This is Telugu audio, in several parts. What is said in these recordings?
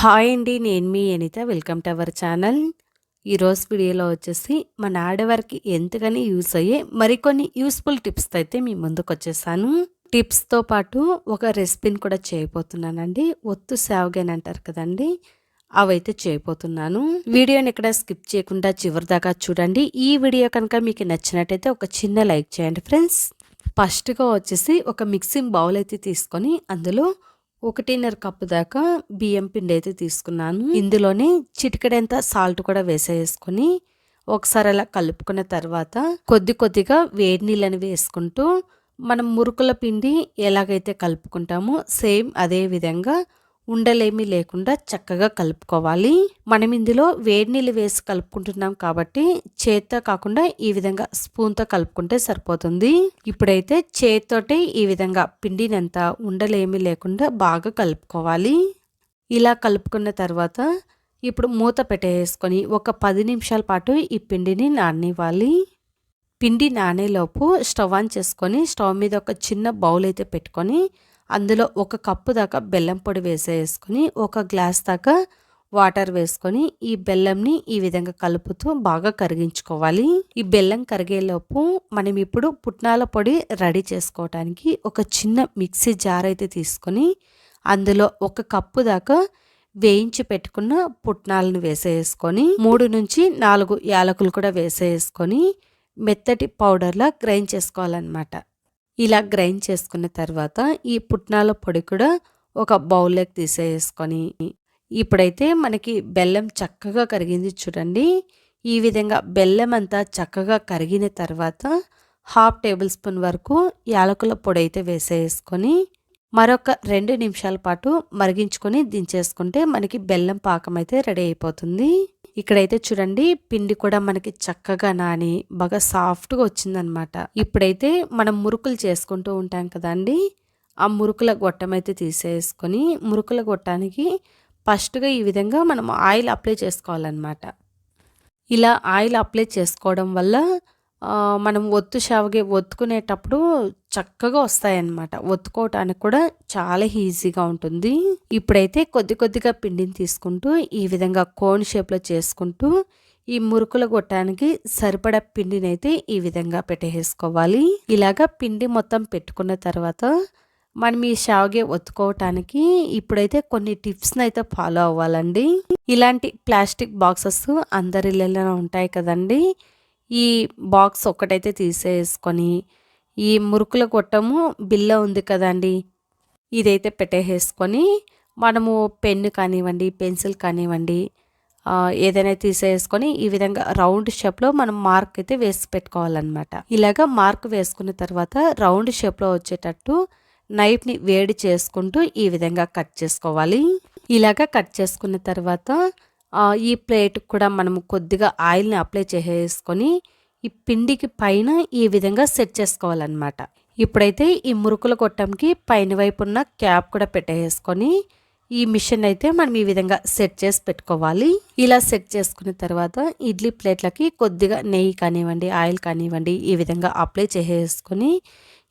హాయ్ అండి నేను మీ Anitha. Welcome to our channel. ఈరోజు వీడియోలో వచ్చేసి మన ఆడవారికి ఎంతగానో యూస్ అయ్యే మరికొన్ని యూస్ఫుల్ టిప్స్ అయితే మీ ముందుకు వచ్చేసాను. టిప్స్తో పాటు ఒక రెసిపీని కూడా చేయబోతున్నానండి. ఒత్తు సేవగాని అంటారు కదండి అవైతే చేయబోతున్నాను. వీడియోని ఇక్కడ స్కిప్ చేయకుండా చివరి దాకా చూడండి. ఈ వీడియో కనుక మీకు నచ్చినట్టయితే ఒక చిన్న లైక్ చేయండి ఫ్రెండ్స్. ఫస్ట్గా వచ్చేసి ఒక మిక్సింగ్ బౌల్ అయితే తీసుకొని అందులో ఒకటిన్నర కప్పు దాకా బియ్యం పిండి అయితే తీసుకున్నాను. ఇందులోనే చిటికడంత సాల్ట్ కూడా వేసేసుకొని ఒకసారి అలా కలుపుకున్న తర్వాత కొద్ది కొద్దిగా వేడి నీళ్ళని వేసుకుంటూ మనం మురుకుల పిండి ఎలాగైతే కలుపుకుంటామో సేమ్ అదే విధంగా ఉండలేమి లేకుండా చక్కగా కలుపుకోవాలి. మనం ఇందులో వేడి నీళ్ళు వేసి కలుపుకుంటున్నాం కాబట్టి చేత్తో కాకుండా ఈ విధంగా స్పూన్తో కలుపుకుంటే సరిపోతుంది. ఇప్పుడైతే చేత్తోటి ఈ విధంగా పిండినంత ఉండలేమి లేకుండా బాగా కలుపుకోవాలి. ఇలా కలుపుకున్న తర్వాత ఇప్పుడు మూత పెట్టేసుకొని ఒక పది నిమిషాల పాటు ఈ పిండిని నాననివ్వాలి. పిండి నానేలోపు స్టవ్ ఆన్ చేసుకొని స్టవ్ మీద ఒక చిన్న బౌల్ అయితే పెట్టుకొని అందులో ఒక కప్పు దాకా బెల్లం పొడి వేసేసుకొని ఒక గ్లాస్ దాకా వాటర్ వేసుకొని ఈ బెల్లంని ఈ విధంగా కలుపుతూ బాగా కరిగించుకోవాలి. ఈ బెల్లం కరిగేలోపు మనం ఇప్పుడు పుట్నాల పొడి రెడీ చేసుకోవటానికి ఒక చిన్న మిక్సీ జార్ అయితే తీసుకొని అందులో ఒక కప్పు దాకా వేయించి పెట్టుకున్న పుట్నాలను వేసేసుకొని మూడు నుంచి నాలుగు యాలకులు కూడా వేసేసుకొని మెత్తటి పౌడర్లా గ్రైండ్ చేసుకోవాలన్నమాట. ఇలా గ్రైండ్ చేసుకున్న తర్వాత ఈ పుట్నాల పొడి కూడా ఒక బౌల్లోకి తీసేసుకొని ఇప్పుడైతే మనకి బెల్లం చక్కగా కరిగింది చూడండి. ఈ విధంగా బెల్లం అంతా చక్కగా కరిగిన తర్వాత హాఫ్ టేబుల్ స్పూన్ వరకు యాలకుల పొడి అయితే వేసేసుకొని మరొక రెండు నిమిషాల పాటు మరిగించుకొని దించేసుకుంటే మనకి బెల్లం పాకం అయితే రెడీ అయిపోతుంది. ఇక్కడైతే చూడండి పిండి కూడా మనకి చక్కగా నాని బాగా సాఫ్ట్గా వచ్చిందనమాట. ఇప్పుడైతే మనం మురుకులు చేసుకుంటూ ఉంటాం కదండి ఆ మురుకుల గొట్టం అయితే తీసేసుకొని మురుకుల గొట్టానికి ఫస్ట్గా ఈ విధంగా మనం ఆయిల్ అప్లై చేసుకోవాలన్నమాట ఇలా ఆయిల్ అప్లై చేసుకోవడం వల్ల మనం ఒత్తు షవగే ఒత్తుకునేటప్పుడు చక్కగా వస్తాయన్నమాట. ఒత్తుకోవటానికి కూడా చాలా ఈజీగా ఉంటుంది. ఇప్పుడైతే కొద్ది కొద్దిగా పిండిని తీసుకుంటూ ఈ విధంగా కోన్ షేప్లో చేసుకుంటూ ఈ మురుకుల గొట్టానికి సరిపడా పిండినైతే ఈ విధంగా పెట్టేసుకోవాలి. ఇలాగా పిండి మొత్తం పెట్టుకున్న తర్వాత మనం ఈ షావగే ఒత్తుకోవటానికి ఇప్పుడైతే కొన్ని టిప్స్ని అయితే ఫాలో అవ్వాలండి. ఇలాంటి ప్లాస్టిక్ బాక్సెస్ అందరిలో ఉంటాయి కదండి. ఈ బాక్స్ ఒక్కటైతే తీసేసుకొని ఈ మురుకుల కొట్టము బిల్ల ఉంది కదండి ఇదైతే పెట్టేసుకొని మనము పెన్ను కానివ్వండి పెన్సిల్ కానివ్వండి ఏదైనా తీసేసుకొని ఈ విధంగా రౌండ్ షేప్లో మనం మార్క్ అయితే వేసి పెట్టుకోవాలన్నమాట. ఇలాగ మార్క్ వేసుకున్న తర్వాత రౌండ్ షేప్లో వచ్చేటట్టు నైఫ్ని వేడి చేసుకుంటూ ఈ విధంగా కట్ చేసుకోవాలి. ఇలాగ కట్ చేసుకున్న తర్వాత ఈ ప్లేట్ కూడా మనము కొద్దిగా ఆయిల్ని అప్లై చేసేసుకొని ఈ పిండికి పైన ఈ విధంగా సెట్ చేసుకోవాలన్నమాట. ఇప్పుడైతే ఈ మురుకుల గొట్టంకి పైన వైపు ఉన్న క్యాప్ కూడా పెట్టేసుకొని ఈ మిషన్ అయితే మనం ఈ విధంగా సెట్ చేసి పెట్టుకోవాలి. ఇలా సెట్ చేసుకున్న తర్వాత ఇడ్లీ ప్లేట్లకి కొద్దిగా నెయ్యి కానివ్వండి ఆయిల్ కానివ్వండి ఈ విధంగా అప్లై చేసేసుకొని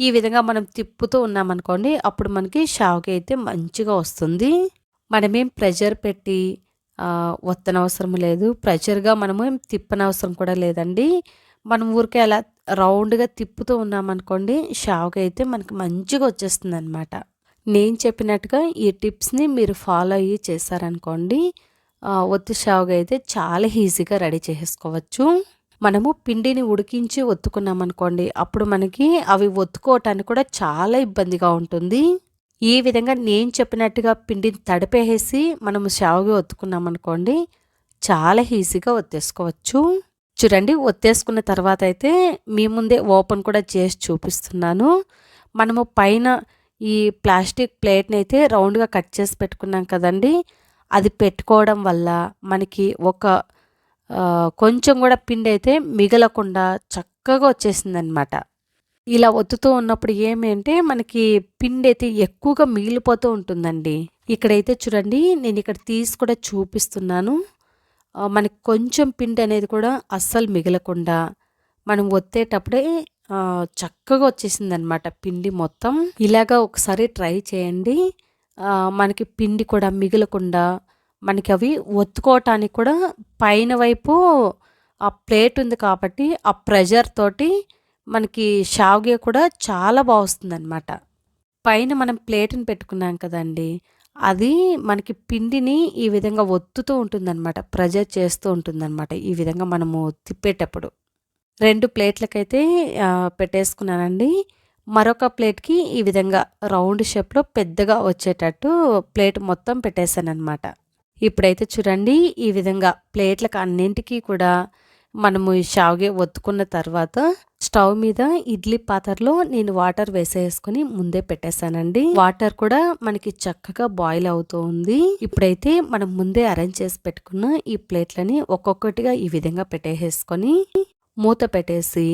ఈ విధంగా మనం తిప్పుతూ ఉన్నామనుకోండి అప్పుడు మనకి షావుకి అయితే మంచిగా వస్తుంది. మనమేం ప్రెషర్ పెట్టి వత్తనవసరం లేదు. ప్రెషర్గా మనము ఏం తిప్పనవసరం కూడా లేదండి. మనం ఊరికే అలా రౌండ్గా తిప్పుతూ ఉన్నామనుకోండి షావుగా అయితే మనకు మంచిగా వచ్చేస్తుంది అనమాట నేను చెప్పినట్టుగా ఈ టిప్స్ని మీరు ఫాలో అయ్యి చేశారనుకోండి ఒత్తి షావుగా అయితే చాలా ఈజీగా రెడీ చేసుకోవచ్చు. మనము పిండిని ఉడికించి ఒత్తుకున్నామనుకోండి అప్పుడు మనకి అవి ఒత్తుకోవటానికి కూడా చాలా ఇబ్బందిగా ఉంటుంది. ఈ విధంగా నేను చెప్పినట్టుగా పిండిని తడిపేసి మనము షావుగా ఒత్తుకున్నాం అనుకోండి చాలా ఈజీగా ఒత్తేసుకోవచ్చు. చూడండి ఒత్తేసుకున్న తర్వాత అయితే మీ ముందే ఓపెన్ కూడా చేసి చూపిస్తున్నాను. మనము పైన ఈ ప్లాస్టిక్ ప్లేట్ని అయితే రౌండ్గా కట్ చేసి పెట్టుకున్నాం కదండి అది పెట్టుకోవడం వల్ల మనకి ఒక కొంచెం కూడా పిండి అయితే మిగలకుండా చక్కగా వచ్చేసిందనమాట. ఇలా ఒత్తుతూ ఉన్నప్పుడు ఏమంటే మనకి పిండి అయితే ఎక్కువగా మిగిలిపోతూ ఉంటుందండి. ఇక్కడైతే చూడండి నేను ఇక్కడ తీసి కూడా చూపిస్తున్నాను. మనకి కొంచెం పిండి అనేది కూడా అస్సలు మిగలకుండా మనం ఒత్తేటప్పుడే చక్కగా వచ్చేసింది అనమాట పిండి మొత్తం. ఇలాగా ఒకసారి ట్రై చేయండి. మనకి పిండి కూడా మిగలకుండా మనకి అవి ఒత్తుకోవటానికి కూడా పైన వైపు ఆ ప్లేట్ ఉంది కాబట్టి ఆ ప్రెషర్ తోటి మనకి షావ్గే కూడా చాలా బాగుస్తుంది అనమాట పైన మనం ప్లేట్ని పెట్టుకున్నాం కదండి అది మనకి పిండిని ఈ విధంగా ఒత్తుతూ ఉంటుందన్నమాట ప్రెజర్ చేస్తూ ఉంటుందన్నమాట ఈ విధంగా మనము తిప్పేటప్పుడు. రెండు ప్లేట్లకైతే పెట్టేసుకున్నానండి. మరొక ప్లేట్కి ఈ విధంగా రౌండ్ షేప్లో పెద్దగా వచ్చేటట్టు ప్లేట్ మొత్తం పెట్టేశానమాట ఇప్పుడైతే చూడండి ఈ విధంగా ప్లేట్లకు అన్నింటికి కూడా మనము ఈ షావ్గే ఒత్తుకున్న తర్వాత స్టవ్ మీద ఇడ్లీ పాత్రలో నేను వాటర్ వేసేసుకుని ముందే పెట్టేశానండి. వాటర్ కూడా మనకి చక్కగా బాయిల్ అవుతూ ఉంది. ఇప్పుడైతే మనం ముందే అరేంజ్ చేసి పెట్టుకున్న ఈ ప్లేట్లని ఒక్కొక్కటిగా ఈ విధంగా పెట్టేసుకొని మూత పెట్టేసి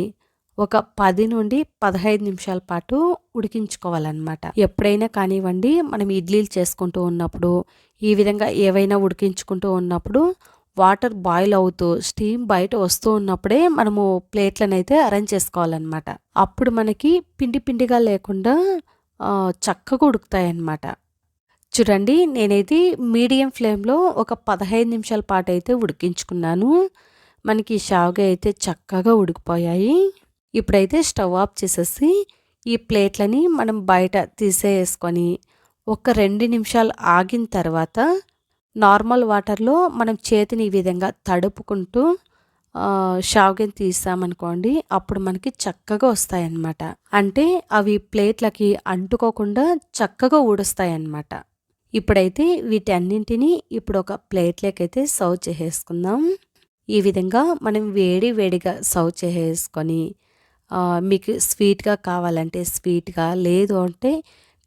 ఒక పది నుండి పదహైదు నిమిషాల పాటు ఉడికించుకోవాలన్నమాట. ఎప్పుడైనా కానివ్వండి మనం ఇడ్లీలు చేసుకుంటూ ఉన్నప్పుడు ఈ విధంగా ఏవైనా ఉడికించుకుంటూ ఉన్నప్పుడు వాటర్ బాయిల్ అవుతూ స్టీమ్ బయట వస్తూ ఉన్నప్పుడే మనము ప్లేట్లను అయితే అరేంజ్ చేసుకోవాలన్నమాట. అప్పుడు మనకి పిండి పిండిగా లేకుండా చక్కగా ఉడుకుతాయి అన్నమాట చూడండి నేనైతే మీడియం ఫ్లేమ్లో ఒక పదహైదు నిమిషాల పాటు అయితే ఉడికించుకున్నాను. మనకి షావుగా అయితే చక్కగా ఉడికిపోయాయి. ఇప్పుడైతే స్టవ్ ఆఫ్ చేసేసి ఈ ప్లేట్లని మనం బయట తీసేసుకొని ఒక రెండు నిమిషాలు ఆగిన తర్వాత నార్మల్ వాటర్లో మనం చేతిని ఈ విధంగా తడుపుకుంటూ షావుగిని తీసామనుకోండి అప్పుడు మనకి చక్కగా వస్తాయన్నమాట. అంటే అవి ప్లేట్లకి అంటుకోకుండా చక్కగా ఊడుస్తాయి అన్నమాట ఇప్పుడైతే వీటన్నింటినీ ఇప్పుడు ఒక ప్లేట్లోకి అయితే సర్వ్ చేసేసుకుందాం. ఈ విధంగా మనం వేడి వేడిగా సర్వ్ చేసేసుకొని మీకు స్వీట్గా కావాలంటే స్వీట్గా లేదు అంటే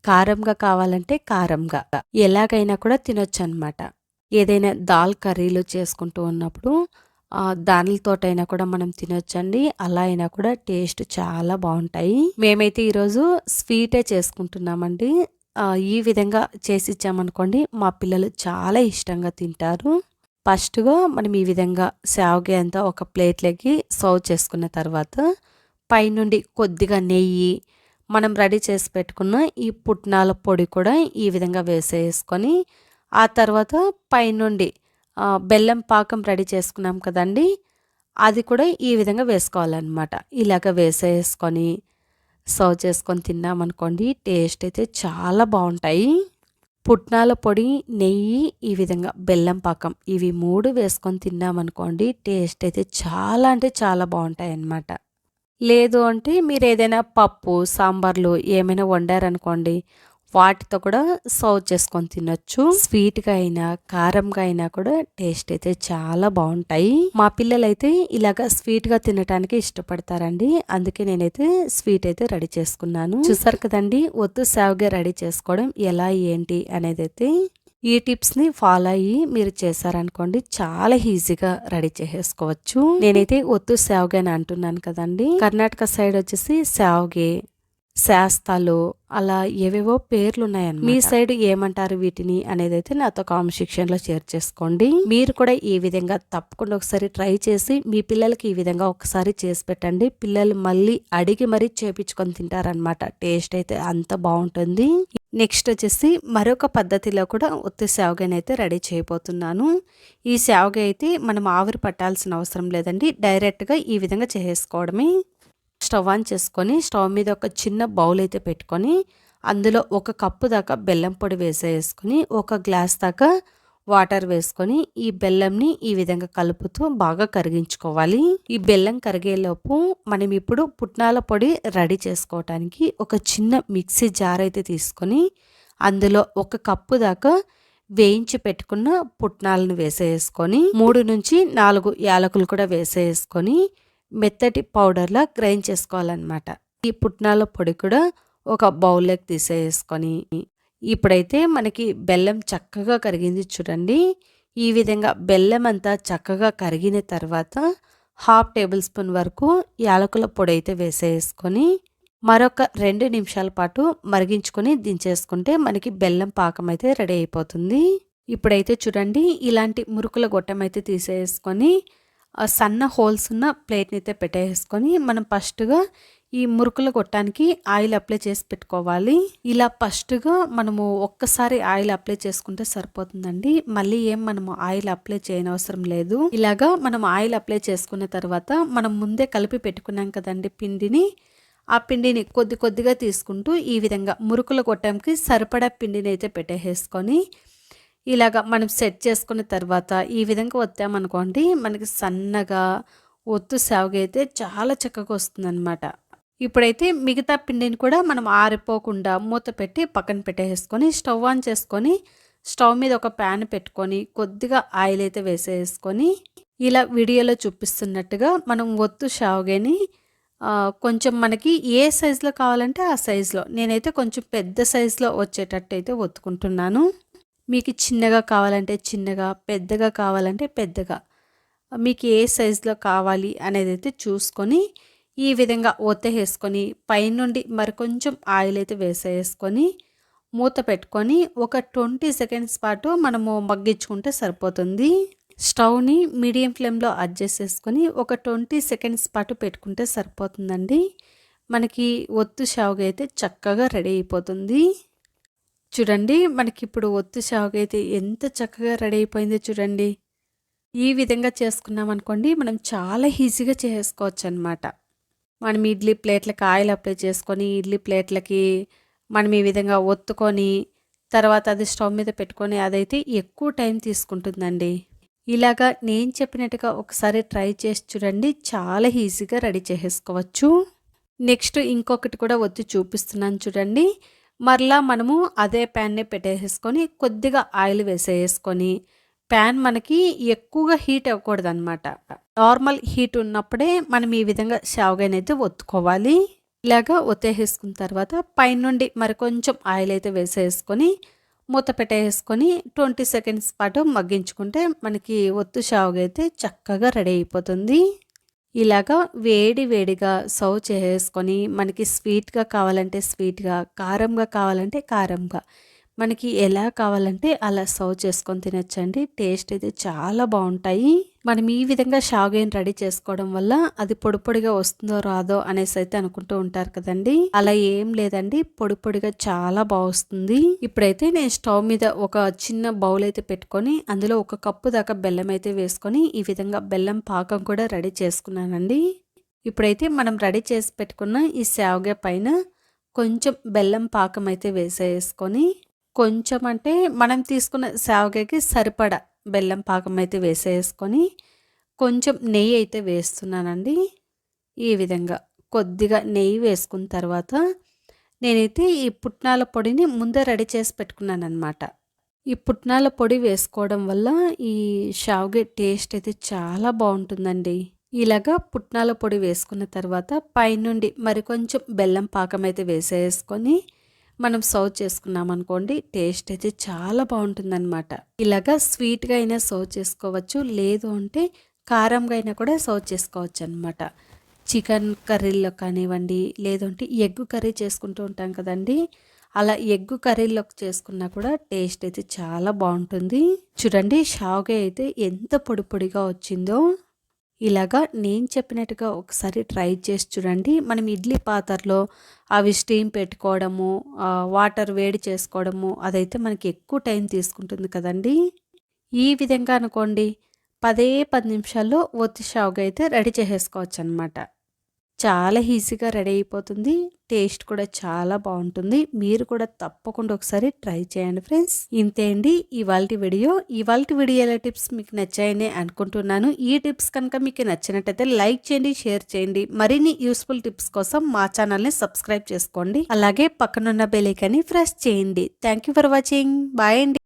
కారంగా కావాలంటే కారంగా ఎలాగైనా కూడా తినొచ్చు అనమాట ఏదైనా దాల్ కర్రీలు చేసుకుంటూ ఉన్నప్పుడు దానిలతోటైనా కూడా మనం తినొచ్చండి. అలా అయినా కూడా టేస్ట్ చాలా బాగుంటాయి మేమైతే ఈరోజు స్వీటే చేసుకుంటున్నామండి. ఈ విధంగా చేసి ఇచ్చామనుకోండి మా పిల్లలు చాలా ఇష్టంగా తింటారు. ఫస్ట్గా మనం ఈ విధంగా శావగే అంతా ఒక ప్లేట్లోకి సర్వ్ చేసుకున్న తర్వాత పైనుండి కొద్దిగా నెయ్యి మనం రెడీ చేసి పెట్టుకున్న ఈ పుట్నాల పొడి కూడా ఈ విధంగా వేసేసుకొని ఆ తర్వాత పైనుండి బెల్లం పాకం రెడీ చేసుకున్నాం కదండి అది కూడా ఈ విధంగా వేసుకోవాలన్నమాట. ఇలాగ వేసేసుకొని సర్వ్ చేసుకొని తిన్నామనుకోండి టేస్ట్ అయితే చాలా బాగుంటాయి. పుట్నాల పొడి నెయ్యి ఈ విధంగా బెల్లం పాకం ఇవి మూడు వేసుకొని తిన్నామనుకోండి టేస్ట్ అయితే చాలా అంటే చాలా బాగుంటాయి అన్నమాట లేదు అంటే మీరు ఏదైనా పప్పు సాంబార్లు ఏమైనా వండారనుకోండి వాటితో కూడా సర్వ్ చేసుకొని తినొచ్చు. స్వీట్గా అయినా కారంగా అయినా కూడా టేస్ట్ అయితే చాలా బాగుంటాయి. మా పిల్లలైతే ఇలాగ ఇలాగా స్వీట్గా తినటానికి ఇష్టపడతారండి. అందుకే నేనైతే స్వీట్ అయితే రెడీ చేసుకున్నాను. చూసారు కదండి ఒత్తు సేవగా రెడీ చేసుకోవడం ఎలా ఏంటి అనేది అయితే ఈ టిప్స్ని ఫాలో అయ్యి మీరు చేశారనుకోండి చాలా ఈజీగా రెడీ చేసేసుకోవచ్చు. నేనైతే ఒత్తు సేవగా అని అంటున్నాను కదండి. కర్ణాటక సైడ్ వచ్చేసి సేవగే శాస్తాలు అలా ఏవేవో పేర్లు ఉన్నాయన్నమాట మీ సైడ్ ఏమంటారు వీటిని అనేది అయితే నాతో కామెంట్ సెక్షన్లో షేర్ చేసుకోండి. మీరు కూడా ఈ విధంగా తప్పకుండా ఒకసారి ట్రై చేసి మీ పిల్లలకి ఈ విధంగా ఒకసారి చేసి పెట్టండి. పిల్లలు మళ్ళీ అడిగి మరీ చేపించుకొని తింటారనమాట టేస్ట్ అయితే అంత బాగుంటుంది. నెక్స్ట్ వచ్చేసి మరొక పద్ధతిలో కూడా ఉత్తి సేవగాని అయితే రెడీ చేయబోతున్నాను. ఈ సేవగ అయితే మనం ఆవిరి పట్టాల్సిన అవసరం లేదండి. డైరెక్ట్గా ఈ విధంగా చేసుకోవడమే స్టవ్ ఆన్ చేసుకొని స్టవ్ మీద ఒక చిన్న బౌల్ అయితే పెట్టుకొని అందులో ఒక కప్పు దాకా బెల్లం పొడి వేసేసుకొని ఒక గ్లాస్ దాకా వాటర్ వేసుకొని ఈ బెల్లంని ఈ విధంగా కలుపుతూ బాగా కరిగించుకోవాలి. ఈ బెల్లం కరిగేలోపు మనం ఇప్పుడు పుట్నాల పొడి రెడీ చేసుకోవటానికి ఒక చిన్న మిక్సీ జార్ అయితే తీసుకొని అందులో ఒక కప్పు దాకా వేయించి పెట్టుకున్న పుట్నాలను వేసేసుకొని మూడు నుంచి నాలుగు యాలకులు కూడా వేసేసుకొని మెత్తటి పౌడర్లా గ్రైండ్ చేసుకోవాలన్నమాట. ఈ పుట్నాల పొడి కూడా ఒక బౌల్లోకి తీసేసుకొని ఇప్పుడైతే మనకి బెల్లం చక్కగా కరిగింది చూడండి. ఈ విధంగా బెల్లం అంతా చక్కగా కరిగిన తర్వాత హాఫ్ టేబుల్ స్పూన్ వరకు యాలకుల పొడి అయితే వేసేసుకొని మరొక రెండు నిమిషాల పాటు మరిగించుకొని దించేసుకుంటే మనకి బెల్లం పాకం అయితే రెడీ అయిపోతుంది. ఇప్పుడైతే చూడండి ఇలాంటి మురుకుల గొట్టం అయితే తీసేసుకొని సన్న హోల్స్ ఉన్న ప్లేట్ని అయితే పెట్టేసుకొని మనం ఫస్ట్గా ఈ మురుకులు కొట్టడానికి ఆయిల్ అప్లై చేసి పెట్టుకోవాలి. ఇలా ఫస్ట్గా మనము ఒక్కసారి ఆయిల్ అప్లై చేసుకుంటే సరిపోతుందండి. మళ్ళీ ఏం మనము ఆయిల్ అప్లై చేయనవసరం లేదు. ఇలాగా మనం ఆయిల్ అప్లై చేసుకున్న తర్వాత మనం ముందే కలిపి పెట్టుకున్నాం కదండి పిండిని. ఆ పిండిని కొద్ది కొద్దిగా తీసుకుంటూ ఈ విధంగా మురుకులు కొట్టడానికి సరిపడా పిండిని అయితే పెట్టేసుకొని ఇలాగ మనం సెట్ చేసుకున్న తర్వాత ఈ విధంగా వత్తామనుకోండి మనకి సన్నగా ఒత్తు సాగుగా అయితే చాలా చక్కగా వస్తుందన్నమాట. ఇప్పుడైతే మిగతా పిండిని కూడా మనం ఆరిపోకుండా మూత పెట్టి పక్కన పెట్టేసుకొని స్టవ్ ఆన్ చేసుకొని స్టవ్ మీద ఒక ప్యాన్ పెట్టుకొని కొద్దిగా ఆయిల్ అయితే వేసేసుకొని ఇలా వీడియోలో చూపిస్తున్నట్టుగా మనం ఒత్తు షావుగేని కొంచెం మనకి ఏ సైజులో కావాలంటే ఆ సైజులో నేనైతే కొంచెం పెద్ద సైజులో వచ్చేటట్టు అయితే ఒత్తుకుంటున్నాను. మీకు చిన్నగా కావాలంటే చిన్నగా పెద్దగా కావాలంటే పెద్దగా. మీకు ఏ సైజులో కావాలి అనేది అయితే చూసుకొని ఈ విధంగా వేసుకొని పైనుండి మరి కొంచెం ఆయిల్ అయితే వేసేసుకొని మూత పెట్టుకొని ఒక ట్వంటీ సెకండ్స్ పాటు మనము మగ్గించుకుంటే సరిపోతుంది. స్టవ్ని మీడియం ఫ్లేమ్లో అడ్జస్ట్ చేసుకొని ఒక ట్వంటీ సెకండ్స్ పాటు పెట్టుకుంటే సరిపోతుందండి. మనకి ఒత్తు షావుగా అయితే చక్కగా రెడీ అయిపోతుంది. చూడండి మనకి ఇప్పుడు ఒత్తు షావుగ అయితే ఎంత చక్కగా రెడీ అయిపోయిందో చూడండి. ఈ విధంగా చేసుకున్నాం అనుకోండి మనం చాలా ఈజీగా చేసుకోవచ్చు అనమాట మనం ఇడ్లీ ప్లేట్లకి ఆయిల్ అప్లై చేసుకొని ఇడ్లీ ప్లేట్లకి మనం ఈ విధంగా ఒత్తుకొని తర్వాత అది స్టవ్ మీద పెట్టుకొని అదైతే ఎక్కువ టైం తీసుకుంటుందండి. ఇలాగా నేను చెప్పినట్టుగా ఒకసారి ట్రై చేసి చూడండి చాలా ఈజీగా రెడీ చేసుకోవచ్చు నెక్స్ట్ ఇంకొకటి కూడా ఒత్తి చూపిస్తున్నాను చూడండి. మరలా మనము అదే ప్యాన్నే పెట్టేసుకొని కొద్దిగా ఆయిల్ వేసేసుకొని ప్యాన్ మనకి ఎక్కువగా హీట్ అవ్వకూడదు అనమాట నార్మల్ హీట్ ఉన్నప్పుడే మనం ఈ విధంగా షావుగానైతే ఒత్తుకోవాలి. ఇలాగా ఒత్తేసేసుకున్న తర్వాత పైనుండి మరి కొంచెం ఆయిల్ అయితే వేసేసుకొని మూత పెట్టేసుకొని ట్వంటీ సెకండ్స్ పాటు మగ్గించుకుంటే మనకి ఒత్తు షావుగా అయితే చక్కగా రెడీ అయిపోతుంది. ఇలాగా వేడి వేడిగా సర్వ్ చేసుకొని మనకి స్వీట్గా కావాలంటే స్వీట్గా కారంగా కావాలంటే కారంగా మనకి ఎలా కావాలంటే అలా సర్వ్ చేసుకొని తినచ్చండి. టేస్ట్ అయితే చాలా బాగుంటాయి. మనం ఈ విధంగా షాగైన్ రెడీ చేసుకోవడం వల్ల అది పొడి పొడిగా వస్తుందో రాదో అనేసి అయితే అనుకుంటూ ఉంటారు కదండి. అలా ఏం లేదండి. పొడి పొడిగా చాలా బాగుస్తుంది ఇప్పుడైతే నేను స్టవ్ మీద ఒక చిన్న బౌల్ అయితే పెట్టుకొని అందులో ఒక కప్పు దాకా బెల్లం అయితే వేసుకొని ఈ విధంగా బెల్లం పాకం కూడా రెడీ చేసుకున్నానండి. ఇప్పుడైతే మనం రెడీ చేసి పెట్టుకున్న ఈ శావగే పైన కొంచెం బెల్లం పాకం అయితే వేసేసుకొని కొంచెం అంటే మనం తీసుకున్న శావగకి సరిపడ బెల్లం పాకం అయితే వేసేసుకొని కొంచెం నెయ్యి అయితే వేస్తున్నానండి. ఈ విధంగా కొద్దిగా నెయ్యి వేసుకున్న తర్వాత నేనైతే ఈ పుట్నాల పొడిని ముందే రెడీ చేసి పెట్టుకున్నాను అనమాట ఈ పుట్నాల పొడి వేసుకోవడం వల్ల ఈ షావుగే టేస్ట్ అయితే చాలా బాగుంటుందండి. ఇలాగా పుట్నాల పొడి వేసుకున్న తర్వాత పైనుండి మరి కొంచెం బెల్లం పాకం అయితే వేసేసుకొని మనం సర్వ్ చేసుకున్నాం అనుకోండి టేస్ట్ అయితే చాలా బాగుంటుందన్నమాట. ఇలాగా స్వీట్గా అయినా సర్వ్ చేసుకోవచ్చు లేదు అంటే కారంగా అయినా కూడా సర్వ్ చేసుకోవచ్చు అనమాట చికెన్ కర్రీల్లో కానివ్వండి లేదంటే ఎగ్ కర్రీ చేసుకుంటూ ఉంటాం కదండి అలా ఎగ్ కర్రీలోకి చేసుకున్నా కూడా టేస్ట్ అయితే చాలా బాగుంటుంది. చూడండి షావుగా అయితే ఎంత పొడి పొడిగా వచ్చిందో. ఇలాగా నేను చెప్పినట్టుగా ఒకసారి ట్రై చేసి చూడండి. మనం ఇడ్లీ పాత్రలో అవి స్టీమ్ పెట్టుకోవడము వాటర్ వేడి చేసుకోవడము అదైతే మనకి ఎక్కువ టైం తీసుకుంటుంది కదండి. ఈ విధంగా అనుకోండి పదే పది నిమిషాల్లో ఒత్తి షావుగా అయితే రెడీ చేసేసుకోవచ్చు అనమాట చాలా ఈజీగా రెడీ అయిపోతుంది. టేస్ట్ కూడా చాలా బాగుంటుంది. మీరు కూడా తప్పకుండా ఒకసారి ట్రై చేయండి ఫ్రెండ్స్. ఇంతే అండి ఇవాళ వీడియో. ఇవాళ వీడియోల టిప్స్ మీకు నచ్చాయని అనుకుంటున్నాను. ఈ టిప్స్ కనుక మీకు నచ్చినట్టయితే లైక్ చేయండి షేర్ చేయండి. మరిన్ని యూస్ఫుల్ టిప్స్ కోసం మా ఛానల్ని సబ్స్క్రైబ్ చేసుకోండి. అలాగే పక్కనున్న బెలైకాన్ని ప్రెస్ చేయండి. Thank for watching. బాయ్ అండి.